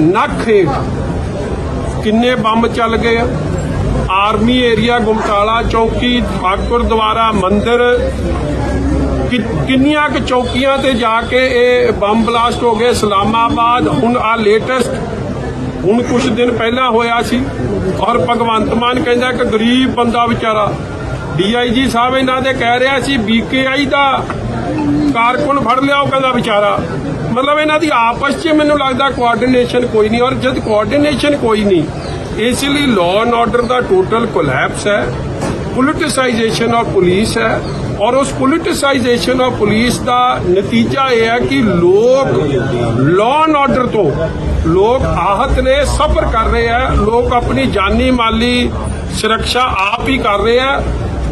ਨੱਖ ਕਿੰਨੇ ਬੰਬ ਚੱਲ ਗਏ ਆ? ਆਰਮੀ ਏਰੀਆ, ਗੁਮਟਾਲਾ, ਚੌਕੀ ਠਾਕੁਰ ਦੁਆਰਾ ਮੰਦਿਰ। ਕਿੰਨੀਆਂ ਕੁ ਚੌਕੀਆਂ ਤੇ ਜਾ ਕੇ ਇਹ ਬੰਬ ਬਲਾਸਟ ਹੋ ਗਏ? ਇਸਲਾਮਾਬਾਦ ਹੁਣ ਆ ਲੇਟੈਸਟ ਹੁਣ ਕੁਝ ਦਿਨ ਪਹਿਲਾਂ ਹੋਇਆ ਸੀ। ਔਰ ਭਗਵੰਤ ਮਾਨ ਕਹਿੰਦਾ ਕਿ ਗਰੀਬ ਬੰਦਾ ਵਿਚਾਰਾ। ਡੀਆਈਜੀ ਸਾਹਿਬ ਇਹਨਾਂ ਦੇ ਕਹਿ ਰਿਹਾ ਸੀ, ਬੀਕੇਆਈ ਦਾ ਕਾਰਕੁਨ ਫੜ ਲਿਆ, ਉਹ ਕਹਿੰਦਾ ਵਿਚਾਰਾ। ਮਤਲਬ ਇਹਨਾਂ ਦੀ ਆਪਸ 'ਚ ਮੈਨੂੰ ਲੱਗਦਾ ਕੋਆਰਡੀਨੇਸ਼ਨ ਕੋਈ ਨਹੀਂ, ਔਰ ਜਦ ਕੋਆਰਡੀਨੇਸ਼ਨ ਕੋਈ ਨਹੀਂ, ਇਸ ਲਈ ਲਾਅ ਐਂਡ ਆਰਡਰ ਦਾ ਟੋਟਲ ਕੋਲੈਪਸ ਹੈ ਪੋਲਿਟਿਸਾਈਜੇਸ਼ਨ ਆਫ ਪੁਲਿਸ ਹੈ, ਔਰ ਉਸ ਪੋਲਿਟਿਸਾਈਜੇਸ਼ਨ ਆਫ ਪੁਲਿਸ ਦਾ ਨਤੀਜਾ ਇਹ ਹੈ ਕਿ ਲੋਕ ਲਾਅ ਐਂਡ ਆਰਡਰ ਤੋਂ, ਲੋਕ ਆਹਤ ਨੇ, ਸਫਰ ਕਰ ਰਹੇ ਆ ਲੋਕ ਆਪਣੀ ਜਾਨੀ ਮਾਲੀ ਸੁਰੱਖਿਆ ਆਪ ਹੀ ਕਰ ਰਹੇ ਆ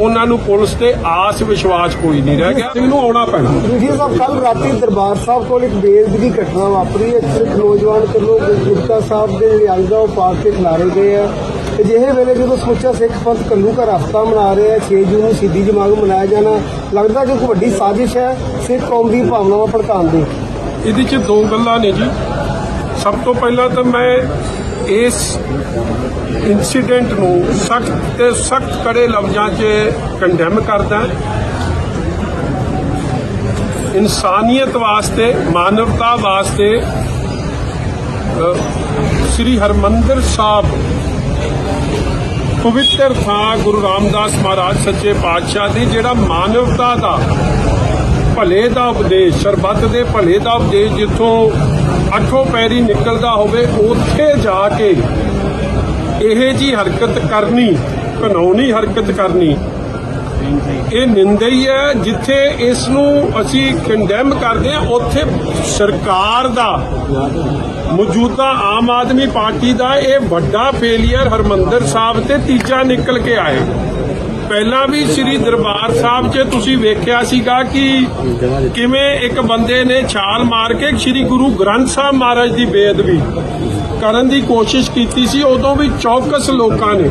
ਉਹਨਾਂ ਨੂੰ ਪੁਲਿਸ ਤੇ ਆਸ ਵਿਸ਼ਵਾਸ ਕੋਈ ਨਹੀਂ ਰਹਿ ਗਿਆ। ਇਹਨੂੰ ਆਉਣਾ ਪੈਣਾ। ਜੀ ਸਾਹਿਬ ਕੱਲ ਰਾਤੀ ਦਰਬਾਰ ਸਾਹਿਬ ਕੋਲ ਇੱਕ ਬੇਇੱਜ਼ਤੀ ਘਟਨਾ ਵਾਪਰੀ। ਹੈ ਸਿਰਫ ਨੌਜਵਾਨ ਕਰਲੋ ਗੁਰਤਾ ਸਾਹਿਬ ਦੇ ਆ ਉਹ ਪਾਕ ਕੇ ਖਿਲਾਰੇ ਗਏ ਆ। ਅਜਿਹੇ ਵੇਲੇ ਜਦੋਂ ਸੋਚਿਆ ਸਿੱਖ ਪੰਥ ਕੱਲੂ ਘਰ ਹਫਤਾ ਮਨਾ ਰਹੇ ਆ 6 ਜੂਨ ਨੂੰ ਸਿੱਧੀ ਜਮਾਗ ਮਨਾਇਆ ਜਾਣਾ ਲੱਗਦਾ ਕਿ ਇੱਕ ਵੱਡੀ ਸਾਜ਼ਿਸ਼ ਹੈ ਸਿੱਖ ਕੌਮ ਦੀ ਭਾਵਨਾਵਾਂ ਭੜਕਾਉਣ ਦੀ। ਇਹਦੇ 'ਚ ਦੋ ਗੱਲਾਂ ਨੇ ਜੀ। ਸਭ ਤੋਂ ਪਹਿਲਾਂ ਤਾਂ ਮੈਂ ਇਸ ਇਨਸੀਡੈਂਟ ਨੂੰ ਸਖਤ ਤੇ ਸਖਤ ਕੜੇ ਲਫ਼ਜ਼ਾਂ 'ਚ ਕੰਡੈਮ ਕਰਦਾ ਇਨਸਾਨੀਅਤ ਵਾਸਤੇ, ਮਾਨਵਤਾ ਵਾਸਤੇ ਸ੍ਰੀ ਹਰਮੰਦਰ ਸਾਹਿਬ ਪਵਿੱਤਰ ਥਾਂ ਗੁਰੂ ਰਾਮਦਾਸ ਮਹਾਰਾਜ ਸੱਚੇ ਪਾਤਸ਼ਾਹ ਦੀ, ਜਿਹੜਾ ਮਾਨਵਤਾ ਦਾ ਭਲੇ ਦਾ ਉਪਦੇਸ਼, ਸਰਬੱਤ ਦੇ ਭਲੇ ਦਾ ਉਪਦੇਸ਼ ਜਿੱਥੋਂ ਅੱਠੋਂ ਪੈਰੀ ਨਿਕਲਦਾ ਹੋਵੇ, ਉੱਥੇ ਜਾ ਕੇ ਇਹ ਜੀ ਹਰਕਤ ਕਰਨੀ ਕਾਨੂੰਨੀ ਹਰਕਤ ਕਰਨੀ, ਇਹ ਨਿੰਦਈ ਹੈ ਜਿੱਥੇ ਇਸ ਨੂੰ ਅਸੀਂ ਕੰਡੈਮ ਕਰਦੇ ਹਾਂ, ਉੱਥੇ ਸਰਕਾਰ ਦਾ ਮੌਜੂਦਾ ਆਮ ਆਦਮੀ ਪਾਰਟੀ ਦਾ ਇਹ ਵੱਡਾ ਫੇਲਿਅਰ ਹਰਮੰਦਰ ਸਾਹਿਬ ਤੇ ਤੀਜਾ ਨਿਕਲ ਕੇ ਆਏ ਪਹਿਲਾਂ ਵੀ ਸ੍ਰੀ ਦਰਬਾਰ ਸਾਹਿਬ 'ਚ ਤੁਸੀਂ ਵੇਖਿਆ ਸੀਗਾ ਕਿ ਕਿਵੇਂ ਇੱਕ ਬੰਦੇ ਨੇ ਛਾਲ ਮਾਰ ਕੇ ਸ੍ਰੀ ਗੁਰੂ ਗ੍ਰੰਥ ਸਾਹਿਬ ਮਹਾਰਾਜ ਦੀ ਬੇਅਦਬੀ ਕਰਨ ਦੀ ਕੋਸ਼ਿਸ਼ ਕੀਤੀ ਸੀ, ਉਦੋਂ ਵੀ ਚੌਕਸ ਲੋਕਾਂ ਨੇ।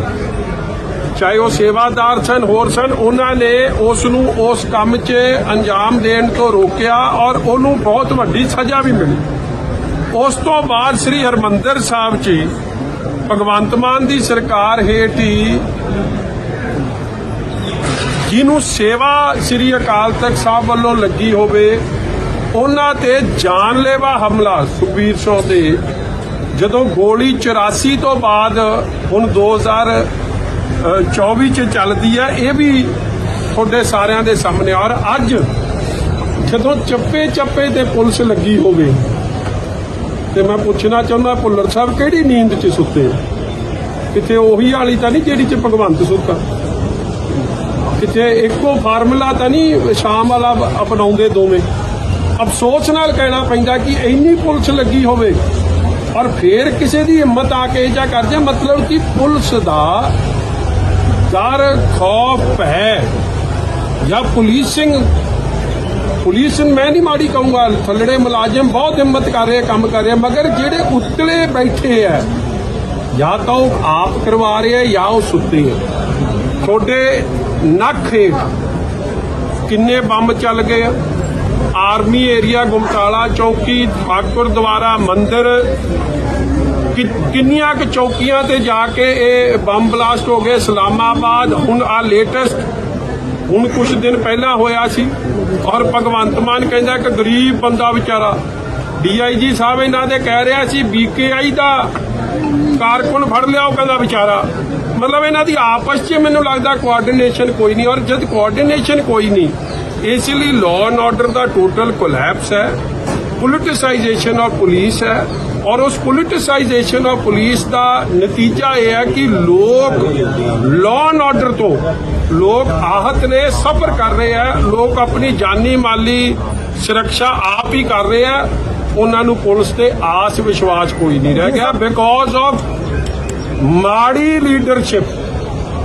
ਚਾਹੇ ਉਹ ਸੇਵਾਦਾਰ ਸਨ, ਹੋਰ ਸਨ, ਉਹਨਾਂ ਨੇ ਉਸ ਨੂੰ ਉਸ ਕੰਮ 'ਚ ਅੰਜਾਮ ਦੇਣ ਤੋਂ ਰੋਕਿਆ ਔਰ ਉਹਨੂੰ ਬਹੁਤ ਵੱਡੀ ਸਜ਼ਾ ਵੀ ਮਿਲੀ। ਉਸ ਤੋਂ ਬਾਅਦ ਸ੍ਰੀ ਹਰਮੰਦਰ ਸਾਹਿਬ 'ਚ ਭਗਵੰਤ ਮਾਨ ਦੀ ਸਰਕਾਰ ਹੇਠ ਹੀ ਜਿਹਨੂੰ ਸੇਵਾ ਸ੍ਰੀ ਅਕਾਲ ਤਖਤ ਸਾਹਿਬ ਵੱਲੋਂ ਲੱਗੀ ਹੋਵੇ, ਉਹਨਾਂ ਤੇ ਜਾਨਲੇਵਾ ਹਮਲਾ ਸੁਖਬੀਰ ਸਿੰਘ ਤੇ। ਜਦੋਂ ਗੋਲੀ 84 ਤੋਂ ਬਾਅਦ ਹੁਣ 2024 ਚ ਚੱਲਦੀ ਹੈ, ਇਹ ਵੀ ਤੁਹਾਡੇ ਸਾਰਿਆਂ ਦੇ ਸਾਹਮਣੇ। ਔਰ ਅੱਜ ਜਦੋਂ ਚੱਪੇ ਚੱਪੇ ਤੇ ਪੁਲਿਸ ਲੱਗੀ ਹੋਵੇ, ਤੇ ਮੈਂ ਪੁੱਛਣਾ ਚਾਹੁੰਦਾ, ਭੁੱਲਰ ਸਾਹਿਬ ਕਿਹੜੀ ਨੀਂਦ 'ਚ ਸੁੱਤੇ? ਆ? ਕਿਤੇ ਉਹੀ ਵਾਲੀ ਤਾਂ ਨਹੀਂ ਜਿਹੜੀ 'ਚ ਭਗਵੰਤ ਸੁੱਤਾ? ਕਿਤੇ ਇੱਕੋ ਫਾਰਮੂਲਾ ਤਾਂ ਨਹੀਂ, ਸ਼ਾਮ ਵਾਲਾ ਅਪਣਾਉਂਦੇ ਦੋਵੇਂ। ਅਫਸੋਸ ਨਾਲ ਕਹਿਣਾ ਪੈਂਦਾ ਕਿ ਇੰਨੀ ਪੁਲਿਸ ਲੱਗੀ ਹੋਵੇ ਔਰ ਫੇਰ ਕਿਸੇ ਦੀ ਹਿੰਮਤ ਆ ਕੇ ਇਹ ਜਾ ਕਰ ਜਾ ਮਤਲਬ ਕਿ ਪੁਲਿਸ ਦਾ ਡਰ, ਖੌਫ ਭੈ ਜਾਂ ਪੁਲਿਸਿੰਗ ਪੁਲਿਸ ਮੈਂ ਨਹੀਂ ਮਾੜੀ ਕਹੂੰਗਾ, ਥੱਲੜੇ ਮੁਲਾਜ਼ਮ ਬਹੁਤ ਹਿੰਮਤ ਕਰ ਰਹੇ, ਕੰਮ ਕਰ ਰਹੇ, ਮਗਰ ਜਿਹੜੇ ਉੱਤਲੇ ਬੈਠੇ ਆ, ਜਾਂ ਤਾਂ ਉਹ ਆਪ ਕਰਵਾ ਰਹੇ ਆ, ਜਾਂ ਉਹ ਸੁੱਤੇ ਆ। ਤੁਹਾਡੇ ਨੱਕ ਹੇਠ ਕਿੰਨੇ ਬੰਬ ਚੱਲ ਗਏ ਆ? ਆਰਮੀ ਏਰੀਆ ਗੁਮਟਾਲਾ, ਚੌਕੀ ਠਾਕੁਰ ਦੁਆਰਾ ਮੰਦਿਰ ਕਿੰਨੀਆਂ ਕੁ ਚੌਕੀਆਂ ਤੇ ਜਾ ਕੇ ਇਹ ਬੰਬ ਬਲਾਸਟ ਹੋ ਗਏ? ਇਸਲਾਮਾਬਾਦ, ਹੁਣ ਆ ਲੇਟੈਸਟ ਹੁਣ ਕੁਝ ਦਿਨ ਪਹਿਲਾਂ ਹੋਇਆ ਸੀ। ਔਰ ਭਗਵੰਤ ਮਾਨ ਕਹਿੰਦਾ ਕਿ ਗਰੀਬ ਬੰਦਾ ਵਿਚਾਰਾ। ਡੀਆਈਜੀ ਸਾਹਿਬ ਇਹਨਾਂ ਦੇ ਕਹਿ ਰਿਹਾ ਸੀ, ਬੀਕੇਆਈ ਦਾ ਕਾਰਕੁਨ ਫੜ ਲਿਆ ਉਹ ਕਹਿੰਦਾ ਵਿਚਾਰਾ। ਮਤਲਬ ਇਹਨਾਂ ਦੀ ਆਪਸ 'ਚ ਮੈਨੂੰ ਲੱਗਦਾ ਕੋਆਰਡੀਨੇਸ਼ਨ ਕੋਈ ਨਹੀਂ, ਔਰ ਜਦ ਕੋਆਰਡੀਨੇਸ਼ਨ ਕੋਈ ਨਹੀਂ, ਇਸ ਲਈ ਲਾਅ ਐਂਡ ਆਰਡਰ ਦਾ ਟੋਟਲ ਕੋਲੈਪਸ ਹੈ ਪੋਲਿਟਿਸਾਈਜੇਸ਼ਨ ਆਫ ਪੁਲਿਸ ਹੈ, ਔਰ ਉਸ ਪੋਲਿਟਿਸਾਈਜੇਸ਼ਨ ਆਫ ਪੁਲਿਸ ਦਾ ਨਤੀਜਾ ਇਹ ਹੈ ਕਿ ਲੋਕ ਲਾਅ ਐਂਡ ਆਰਡਰ ਤੋਂ, ਲੋਕ ਆਹਤ ਨੇ, ਸਫਰ ਕਰ ਰਹੇ ਆ ਲੋਕ ਆਪਣੀ ਜਾਨੀ ਮਾਲੀ ਸੁਰੱਖਿਆ ਆਪ ਹੀ ਕਰ ਰਹੇ ਆ ਉਹਨਾਂ ਨੂੰ ਪੁਲਿਸ ਤੇ ਆਸ ਵਿਸ਼ਵਾਸ ਕੋਈ ਨਹੀਂ ਰਹਿ ਗਿਆ ਬਿਕੋਜ਼ ਆਫ ਮਾੜੀ ਲੀਡਰਸ਼ਿਪ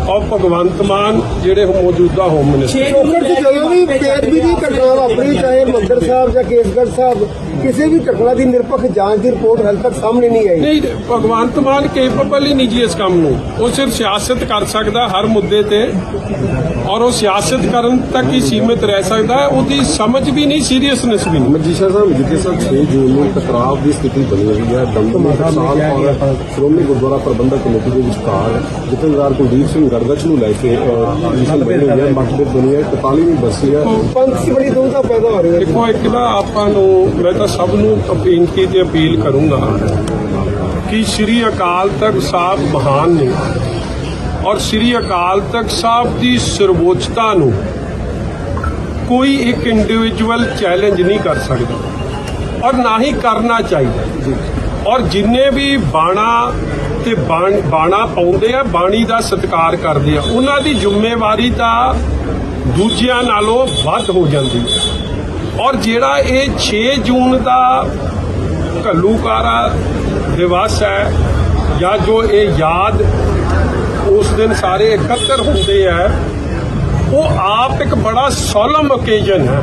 ਔਰ ਭਗਵੰਤ ਮਾਨ ਜਿਹੜੇ ਮੌਜੂਦਾ ਹੋਮ ਮਿਨਿਸਟਰ ਚੋਕਰ ਜਦੋਂ ਵੀ ਬੇਅਦਬੀ ਦੀ ਘਟਨਾ ਵਾਪਰੀ ਚਾਹੇ ਮੰਦਰ ਸਾਹਿਬ ਜਾਂ ਕੇਸਗੜ੍ਹ ਸਾਹਿਬ ਕਿਸੇ ਵੀ ਘਟਨਾ ਦੀ ਨਿਰਪੱਖ ਜਾਂਚ ਦੀ ਰਿਪੋਰਟ ਹਾਲੇ ਤੱਕ ਸਾਹਮਣੇ ਨਹੀਂ ਆਈ। ਨਹੀਂ ਭਗਵੰਤ ਮਾਨ ਕੇਪੇਬਲ ਹੀ ਨਹੀਂ ਜੀ ਇਸ ਕੰਮ ਨੂੰ। ਉਹ ਸਿਰਫ ਸਿਆਸਤ ਕਰ ਸਕਦਾ ਹਰ ਮੁੱਦੇ ਤੇ ਔਰ ਉਹ ਸਿਆਸਤ ਕਰਨ ਤੱਕ ਹੀ ਸੀਮਿਤ ਰਹਿ ਸਕਦਾ ਹੈ। ਉਹਦੀ ਸਮਝ ਵੀ ਨਹੀਂ ਸੀਰੀਅਸਨੈਸ ਵੀ ਨਹੀਂ। ਮਜੀਸ਼ਾ ਸਾਹਿਬ ਜਿੱਥੇ ਸਰ 6 ਜੂਨ ਨੂੰ ਟਕਰਾਅ ਦੀ ਸਥਿਤੀ ਬਣੀ ਹੋਈ ਹੈ ਦਮਦਮੀ ਟਕਸਾਲ ਔਰ ਸ਼੍ਰੋਮਣੀ ਗੁਰਦੁਆਰਾ ਪ੍ਰਬੰਧਕ ਕਮੇਟੀ ਦੇ ਵਿਚਕਾਰ ਜਥੇਦਾਰ ਕੁਲਦੀਪ ਸਿੰਘ ਗੜਗਚ ਨੂੰ ਲੈ ਕੇ ਪੋਜੀਸ਼ਨ ਬਣੀ ਹੋਈ ਹੈ ਮਤਲਬ ਹੈ 41ਵੀਂ ਬਸੀ ਹੈ। ਪੰਥ 'ਚ ਬੜੀ ਦੁਵਿਧਾ ਪੈਦਾ ਹੋ ਰਹੀ ਹੈ। ਦੇਖੋ ਇੱਕ ਨਾ ਆਪਾਂ ਨੂੰ ਮੈਂ ਤਾਂ ਸਭ ਨੂੰ ਬੇਨਤੀ ਤੇ ਅਪੀਲ ਕਰੂੰਗਾ ਕਿ ਸ੍ਰੀ ਅਕਾਲ ਤਖਤ ਸਾਹਿਬ ਮਹਾਨ ਨੇ ਔਰ ਸ੍ਰੀ ਅਕਾਲ ਤਖਤ ਸਾਹਿਬ ਦੀ ਸਰਵੋਚਤਾ ਨੂੰ ਕੋਈ ਇੱਕ ਇੰਡੀਵਿਜੂਅਲ ਚੈਲੰਜ ਨਹੀਂ ਕਰ ਸਕਦਾ ਔਰ ਨਾ ਹੀ ਕਰਨਾ ਚਾਹੀਦਾ। ਔਰ ਜਿੰਨੇ ਵੀ ਬਾਣਾ ਤੇ ਬਾਣਾ ਪਾਉਂਦੇ ਆ, ਬਾਣੀ ਦਾ ਸਤਿਕਾਰ ਕਰਦੇ ਆ। ਉਹਨਾਂ ਦੀ ਜ਼ਿੰਮੇਵਾਰੀ ਤਾਂ ਦੂਜਿਆਂ ਨਾਲੋਂ ਵੱਧ ਹੋ ਜਾਂਦੀ ਹੈ। ਔਰ ਜਿਹੜਾ ਇਹ 6 ਜੂਨ ਦਾ ਘੱਲੂਕਾਰਾ ਦਿਵਸ ਹੈ, ਜਾਂ ਜੋ ਇਹ ਯਾਦ ਉਸ ਦਿਨ ਸਾਰੇ ਇਕੱਤਰ ਹੁੰਦੇ ਆ, ਉਹ ਆਪ ਇੱਕ ਬੜਾ ਸੋਲਮ ਓਕੇਜਨ ਹੈ।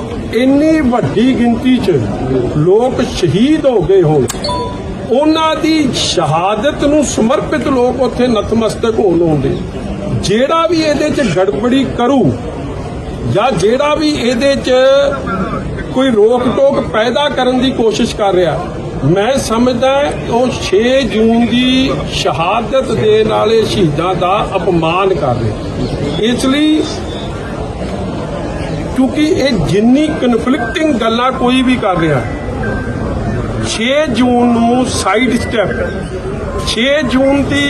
ਇੰਨੀ ਵੱਡੀ ਗਿਣਤੀ 'ਚ ਲੋਕ ਸ਼ਹੀਦ ਹੋ ਗਏ ਹੋਣ। ਉਹਨਾਂ ਦੀ ਸ਼ਹਾਦਤ ਨੂੰ ਸਮਰਪਿਤ ਲੋਕ ਉੱਥੇ ਨਤਮਸਤਕ ਹੋਣ ਹੁੰਦੇ ਜਿਹੜਾ ਵੀ ਇਹਦੇ 'ਚ ਗੜਬੜੀ ਕਰੂ ਜਾਂ ਜਿਹੜਾ ਵੀ ਇਹਦੇ 'ਚ ਕੋਈ ਰੋਕ ਟੋਕ ਪੈਦਾ ਕਰਨ ਦੀ ਕੋਸ਼ਿਸ਼ ਕਰ ਰਿਹਾ, ਮੈਂ ਸਮਝਦਾ ਉਹ 6 ਜੂਨ ਦੀ ਸ਼ਹਾਦਤ ਦੇਣ ਵਾਲੇ ਸ਼ਹੀਦਾਂ ਦਾ ਅਪਮਾਨ ਕਰ ਰਿਹਾ। ਇਸ ਲਈ ਕਿਉਂਕਿ ਇਹ ਜਿੰਨੀ ਕਨਫਲਿਕਟਿੰਗ ਗੱਲਾਂ ਕੋਈ ਵੀ ਕਰ ਰਿਹਾ 6 ਜੂਨ ਨੂੰ ਸਾਈਡ ਸਟੈਪ 6 ਜੂਨ ਦੀ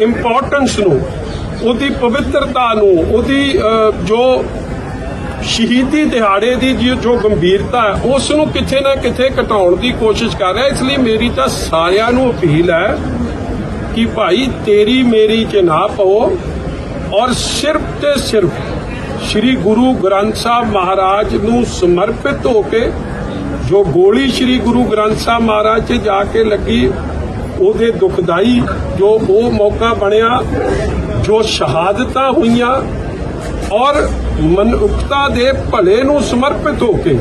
ਇੰਪੋਰਟੈਂਸ ਨੂੰ, ਉਹਦੀ ਪਵਿੱਤਰਤਾ ਨੂੰ, ਉਹਦੀ ਜੋ ਸ਼ਹੀਦੀ ਦਿਹਾੜੇ ਦੀ ਜੀ, ਜੋ ਗੰਭੀਰਤਾ ਹੈ, ਉਸ ਨੂੰ ਕਿਤੇ ਨਾ ਕਿਤੇ ਘਟਾਉਣ ਦੀ ਕੋਸ਼ਿਸ਼ ਕਰ ਰਿਹਾ। ਇਸ ਲਈ ਮੇਰੀ ਤਾਂ ਸਾਰਿਆਂ ਨੂੰ ਅਪੀਲ ਹੈ ਕਿ ਭਾਈ ਤੇਰੀ ਮੇਰੀ ਚ ਨਾ ਪਵੋ ਔਰ ਸਿਰਫ ਤੇ ਸਿਰਫ ਸ੍ਰੀ ਗੁਰੂ ਗ੍ਰੰਥ ਸਾਹਿਬ ਮਹਾਰਾਜ ਨੂੰ ਸਮਰਪਿਤ ਹੋ ਕੇ ਜੋ ਗੋਲੀ ਸ੍ਰੀ ਗੁਰੂ ਗ੍ਰੰਥ ਸਾਹਿਬ ਮਹਾਰਾਜ 'ਚ ਜਾ ਕੇ ਲੱਗੀ, ਉਹਦੇ ਦੁਖਦਾਈ ਜੋ ਉਹ ਮੌਕਾ ਬਣਿਆ, ਜੋ ਸ਼ਹਾਦਤਾਂ ਹੋਈਆਂ ਔਰ ਮਨੁੱਖਤਾ ਦੇ ਭਲੇ ਨੂੰ ਸਮਰਪਿਤ ਹੋ ਕੇ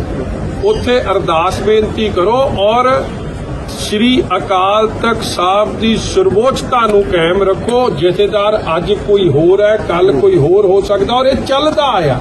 ਉੱਥੇ ਅਰਦਾਸ ਬੇਨਤੀ ਕਰੋ ਔਰ ਸ੍ਰੀ ਅਕਾਲ ਤਖਤ ਸਾਹਿਬ ਦੀ ਸਰਵੋਚਤਾ ਨੂੰ ਕਾਇਮ ਰੱਖੋ, ਜਥੇਦਾਰ ਅੱਜ ਕੋਈ ਹੋਰ ਹੈ ਕੱਲ ਕੋਈ ਹੋਰ ਹੋ ਸਕਦਾ ਔਰ ਇਹ ਚੱਲਦਾ ਆਇਆ।